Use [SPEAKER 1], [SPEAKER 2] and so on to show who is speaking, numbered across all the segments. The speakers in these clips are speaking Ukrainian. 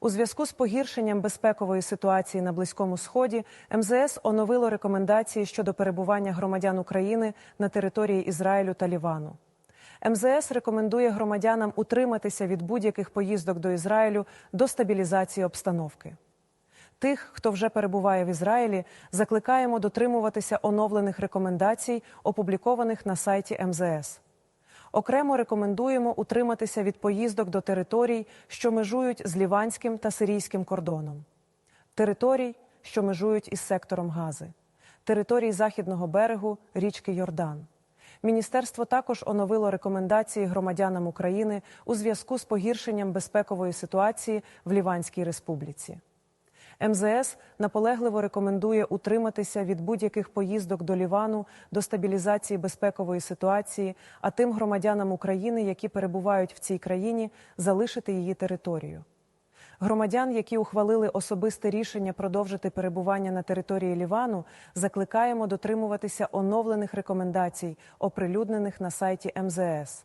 [SPEAKER 1] У зв'язку з погіршенням безпекової ситуації на Близькому Сході МЗС оновило рекомендації щодо перебування громадян України на території Ізраїлю та Лівану. МЗС рекомендує громадянам утриматися від будь-яких поїздок до Ізраїлю до стабілізації обстановки. Тих, хто вже перебуває в Ізраїлі, закликаємо дотримуватися оновлених рекомендацій, опублікованих на сайті МЗС. Окремо рекомендуємо утриматися від поїздок до територій, що межують з ліванським та сирійським кордоном, територій, що межують із сектором Гази, територій західного берегу річки Йордан. Міністерство також оновило рекомендації громадянам України у зв'язку з погіршенням безпекової ситуації в Ліванській Республіці. МЗС наполегливо рекомендує утриматися від будь-яких поїздок до Лівану до стабілізації безпекової ситуації, а тим громадянам України, які перебувають в цій країні, залишити її територію. Громадян, які ухвалили особисте рішення продовжити перебування на території Лівану, закликаємо дотримуватися оновлених рекомендацій, оприлюднених на сайті МЗС.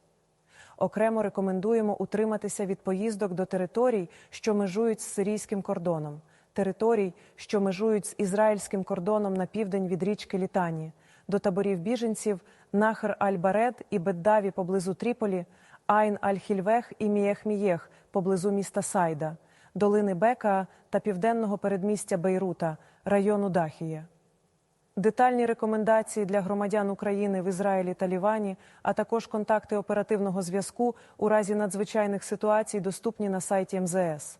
[SPEAKER 1] Окремо рекомендуємо утриматися від поїздок до територій, що межують з сирійським кордоном, територій, що межують з ізраїльським кордоном на південь від річки Літані, до таборів біженців Нахер Аль-Баред і Беддаві поблизу Тріполі, Айн Аль-Хільвех і Мієх-Мієх поблизу міста Сайда, долини Бека та південного передмістя Бейрута, району Дахія. Детальні рекомендації для громадян України в Ізраїлі та Лівані, а також контакти оперативного зв'язку у разі надзвичайних ситуацій доступні на сайті МЗС.